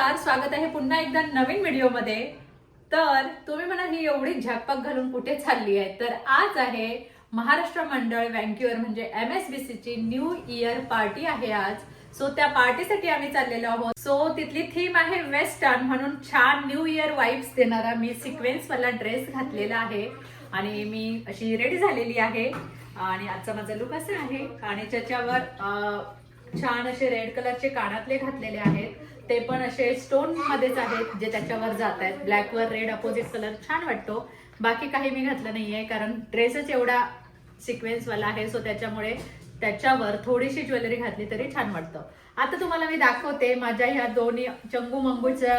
नमस्कार स्वागत आहे पुन्हा एकदा नवीन व्हिडिओमध्ये. तर तुम्ही म्हणा ही एवढी झकपक घालून कुठे चालली आहे? तर आज आहे महाराष्ट्र मंडळ वँक्युअर म्हणजे एम एस बी ची न्यू इयर पार्टी आहे आज. सो त्या पार्टीसाठी आम्ही चाललेलो आहोत. सो तिथली थीम आहे वेस्टर्न म्हणून छान न्यू इयर वाईब्स देणारा मी सिक्वेन्स वाला ड्रेस घातलेला आहे. आणि मी अशी रेडी झालेली आहे. आणि आजचा माझा लुक असा आहे. आणि त्याच्यावर छान असे रेड कलरचे कानातले घातलेले आहेत. ते पण असे स्टोन मध्येच आहेत जे त्याच्यावर जात आहेत ब्लॅक वर रेड अपोजिट कलर छान वाटतो. बाकी काही मी घातलं नाहीये कारण ड्रेसच एवढा सिक्वेन्स वाला आहे सो त्याच्यामुळे त्याच्यावर थोडीशी ज्वेलरी घातली तरी छान वाटतं. आता तुम्हाला मी दाखवते माझ्या ह्या दोन्ही चंगू मंगूचा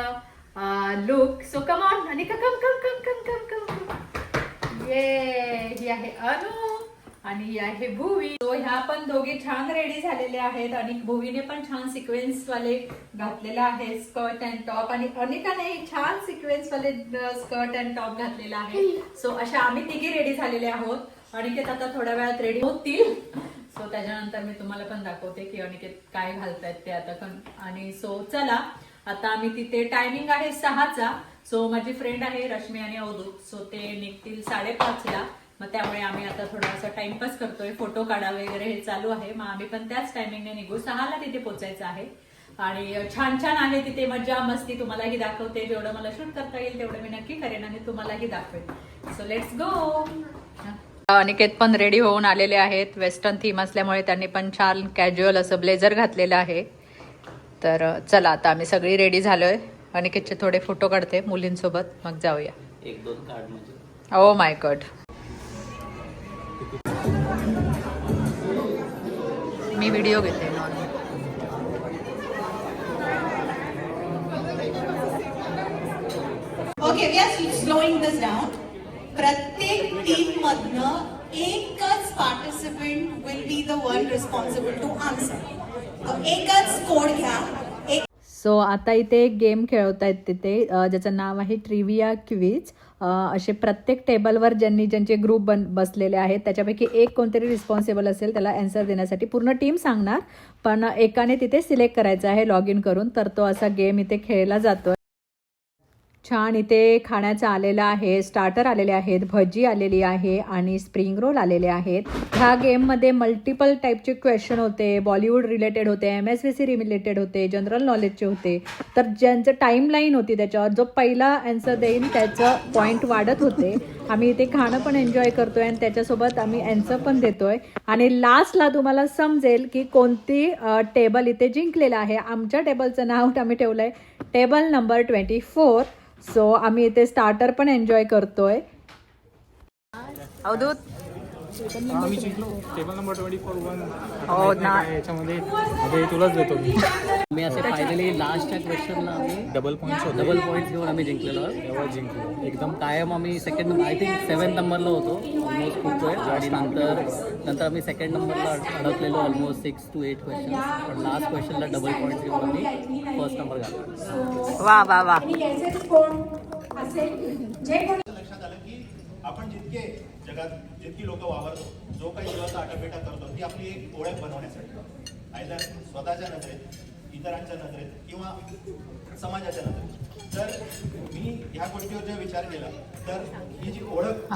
लुक सो कमॉन आणि कम कम कम कम कम कम ये ही आहे अनु. आणि आहे भुवी. सो ह्या पण दोघी छान रेडी झालेले आहेत. आणि भुवीने पण छान सिक्वेन्स वाले घातलेला आहे. स्कर्ट अँड टॉप आणि अनेकाने छान सिक्वेन्स वाले स्कर्ट अँड टॉप घातलेला आहे. सो अशा आम्ही तिघी रेडी झालेले आहोत. अनिकेत आता थोड्या वेळात रेडी होतील. सो त्याच्यानंतर मी तुम्हाला पण दाखवते की अनिकेत काय घालतायत ते आता पण. आणि सो चला. आता आम्ही तिथे टायमिंग आहे सहाचा. सो माझी फ्रेंड आहे रश्मी आणि अवधूत. सो ते निघतील साडेपाचला. मग त्यामुळे आम्ही आता थोडासा टाइमपास करतोय. फोटो काढा वगैरे हे चालू आहे. मग आम्ही पण त्याच टायमिंगने निघू. सहाला तिथे पोचायचं आहे. आणि छान छान आहे तिथे मजा मस्ती. तुम्हालाही दाखवते. जेवढं मला शूट करता येईल तेवढं मी नक्की करेन आणि तुम्हालाही दाखवेन. सो लेट्स गो अनिकेत पण रेडी होऊन आलेले आहेत. वेस्टर्न थीम असल्यामुळे त्यांनी पण छान कॅज्युअल असं ब्लेझर घातलेलं आहे. तर चला आता आम्ही सगळी रेडी झालोय. अनिकेतचे थोडे फोटो काढते मुलींसोबत. मग जाऊया. एक दोन कार्ड म्हणजे? ओ माय गॉड मी व्हिडिओ घेते normal okay we are slowing this down प्रत्येक टीम मधनं एकच participant will be the one responsible to answer एकच कोड घ्या. एक सो आता इथे एक गेम खेळवत आहेत तिथे ज्याचं नाव आहे ट्रिविया क्विज असे प्रत्येक टेबलवर ज्यांनी ज्यांचे ग्रुप बन बसलेले आहेत त्याच्यापैकी एक कोणतरी रिस्पॉन्सिबल असेल त्याला अँसर देण्यासाठी पूर्ण टीम सांगणार. पण एकाने तिथे सिलेक्ट करायचं आहे लॉग इन करून. तर तो असा गेम इथे खेळला जातो छान इथे खाण्याचं आलेलं आहे स्टार्टर आलेले आहेत भजी आलेली आहे आणि स्प्रिंग रोल आलेले आहेत. ह्या गेममध्ये मल्टिपल टाईपचे क्वेश्चन होते बॉलिवूड रिलेटेड होते M S B C related होते जनरल नॉलेजचे होते. तर ज्यांचं टाईम लाईन होती त्याच्यावर जो पहिला आन्सर देईन त्याचं पॉईंट वाढत होते. आम्ही इथे खाणं पण एन्जॉय करतोय आणि त्याच्यासोबत आम्ही आन्सर पण देतोय. आणि लास्टला तुम्हाला समजेल की कोणती टेबल इथे जिंकलेलं आहे. आमच्या टेबलचं नाव आम्ही ठेवलंय table number twenty four so आम्ही इथे स्टार्टर पण एन्जॉय करतोय. अवधूत आम्ही जिंकलो table number twenty four won हो ना. याच्यामध्ये. मध्ये तुलाच देतो मी. मी असे फायनली लास्टच्या क्वेश्चनला आम्ही डबल पॉईंट्स होते. डबल पॉईंट घेऊन आम्ही जिंकलेलो. तेव्हा जिंकलो. एकदम कायम आम्ही सेकंड आय थिंक सेवन नंबरला होतो. ऑलमोस्ट खूप वेळ. आणि नंतर नंतर आम्ही सेकंड नंबरला अडकलेलो almost six to eight question पण लास्ट क्वेश्चनला डबल पॉईंट घेऊन आम्ही फर्स्ट नंबर घातला. वा वा वा. आपण जितके जगात जितकी लोक वावरतो जो काही जीवाचा आटापेटा करतो ती आपली एक ओळख बनवण्यासाठी आयदर स्वतःच्या नजरेत इतरांच्या नजरेत किंवा समाजाच्या नजरेत. तर मी ह्या गोष्टीवर जेव्हा विचार केला तर ही जी ओळख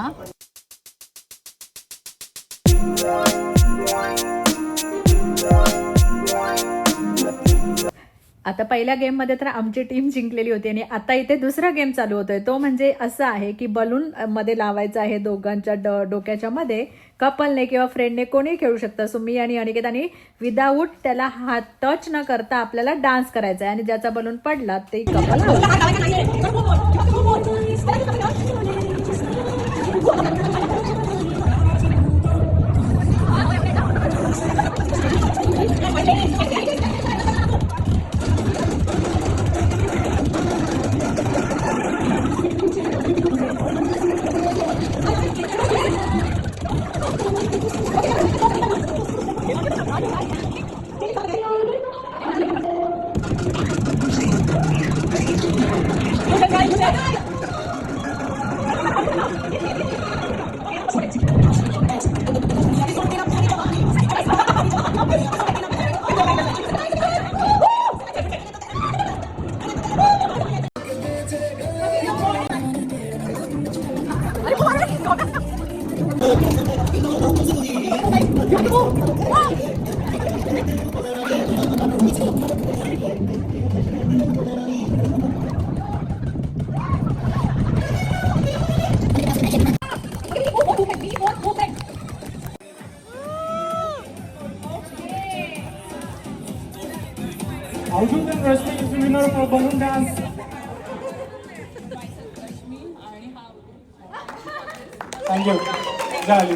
आता पहिल्या गेममध्ये तर आमची टीम जिंकलेली होती आणि आता इथे दुसरा गेम चालू होतोय. तो म्हणजे असं आहे की बलून मध्ये लावायचा आहे दोघांच्या ड डोक्याच्या मध्ये. कपलने किंवा फ्रेंडने कोणी खेळू शकतं? सो मी आणि अनिकेत आणि विदाऊट त्याला हात टच न करता आपल्याला डान्स करायचा आहे. आणि ज्याचा बलून पडला ते couple Avdhoot and Rashmi is winner for balloon dance thank you झाली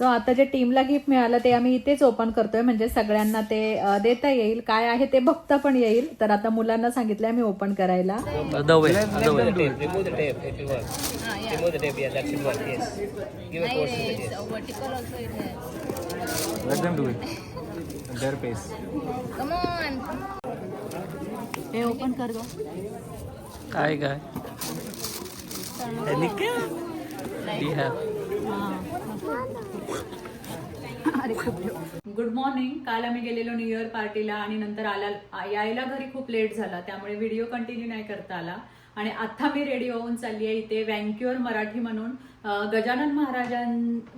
सो आता जे टीमला गिफ्ट मिळालं ते आम्ही इथेच ओपन करतोय. म्हणजे सगळ्यांना ते देता येईल. काय आहे ते बघता पण येईल. तर आता मुलांना सांगितले आम्ही ओपन करायला. अरे खूप गुड मॉर्निंग काल आम्ही गेलेलो न्यू इयर पार्टीला आणि नंतर आला यायला घरी खूप लेट झाला त्यामुळे व्हिडिओ कंटिन्यू नाही करता आला. आणि आता मी रेडी होऊन चालली आहे इथे वँक्युअर मराठी म्हणून. गजानन महाराजां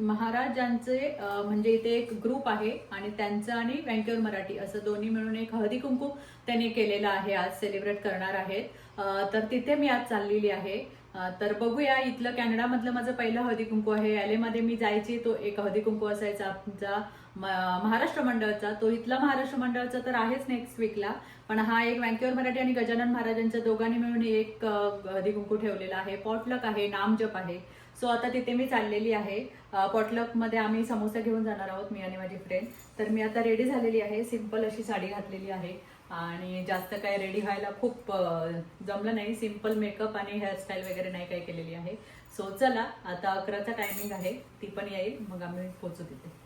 महाराजांचे म्हणजे इथे एक ग्रुप आहे आणि त्यांचं आणि वँक्युअर मराठी असं दोन्ही मिळून एक हळदी कुंकू त्यांनी केलेलं आहे आज सेलिब्रेट करणार आहेत. तर तिथे मी आज चाललेली आहे. तर बघूया इथलं कॅनडामधलं माझं पहिलं हळदी कुंकू आहे. एल मी जायची तो एक हळदी कुंकू असायचा आमचा महाराष्ट्र मंडळाचा. तो इथला महाराष्ट्र मंडळाचा तर आहेच नेक्स्ट वीकला पण हा एक वँक्युअर मराठी आणि गजानन महाराजांच्या दोघांनी मिळून एक हळदी कुंकू ठेवलेला आहे. पॉटलक आहे नामजप आहे. सो आता तिथे मी चाललेली आहे. पॉटलकमध्ये आम्ही समोसा घेऊन जाणार आहोत मी आणि माझी फ्रेंड तर मी आता रेडी झालेली आहे. सिंपल अशी साडी घातलेली आहे. आणि जास्त काय रेडी व्हायला खूप जमलं नाही. सिंपल मेकअप आणि हेअरस्टाईल वगैरे नाही काय केलेली आहे. सो चला आता अकराचा टायमिंग आहे. ती पण येईल. मग आम्ही पोहोचू तिथे.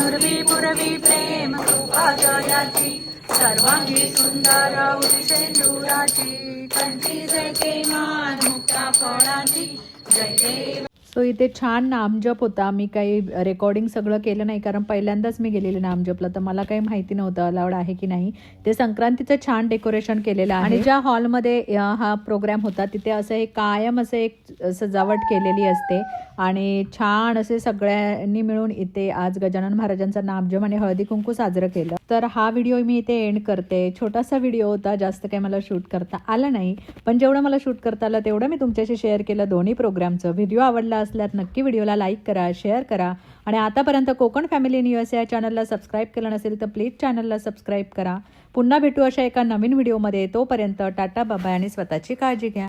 धनुर्वी पुरवी प्रेम कृपा जयाची. सर्वांगी सुंदर उदिशेंदुराची कंठी जय मान मुक्ता फळाची. जय देव. सो इथे छान नामजप होता. मी काही रेकॉर्डिंग सगळं केलं नाही कारण पहिल्यांदाच मी गेलेले नामजपला. तर मला काही माहिती नव्हतं अलाउड आहे की नाही. ते संक्रांतीचं छान डेकोरेशन केलेलं आहे. आणि ज्या हॉलमध्ये हा प्रोग्राम होता तिथे असं एक कायम असं एक सजावट केलेली असते. आणि छान असे सगळ्यांनी मिळून इथे आज गजानन महाराजांचा नामजप आणि हळदी कुंकू साजरं केलं. तर हा व्हिडिओ मी इथे एंड करते. छोटासा व्हिडिओ होता जास्त काही मला शूट करता आला नाही. पण जेवढं मला शूट करता आलं तेवढं मी तुमच्याशी शेअर केलं. दोन्ही प्रोग्रामचं व्हिडिओ आवडला असल्यास नक्की व्हिडिओला लाईक करा शेअर करा. आणि आतापर्यंत कोकण फॅमिली इन या चॅनलला सबस्क्राईब केलं नसेल तर प्लीज चॅनलला सबस्क्राईब करा. पुन्हा भेटू अशा एका नवीन व्हिडिओमध्ये. तोपर्यंत टाटा बाबा आणि स्वतःची काळजी घ्या.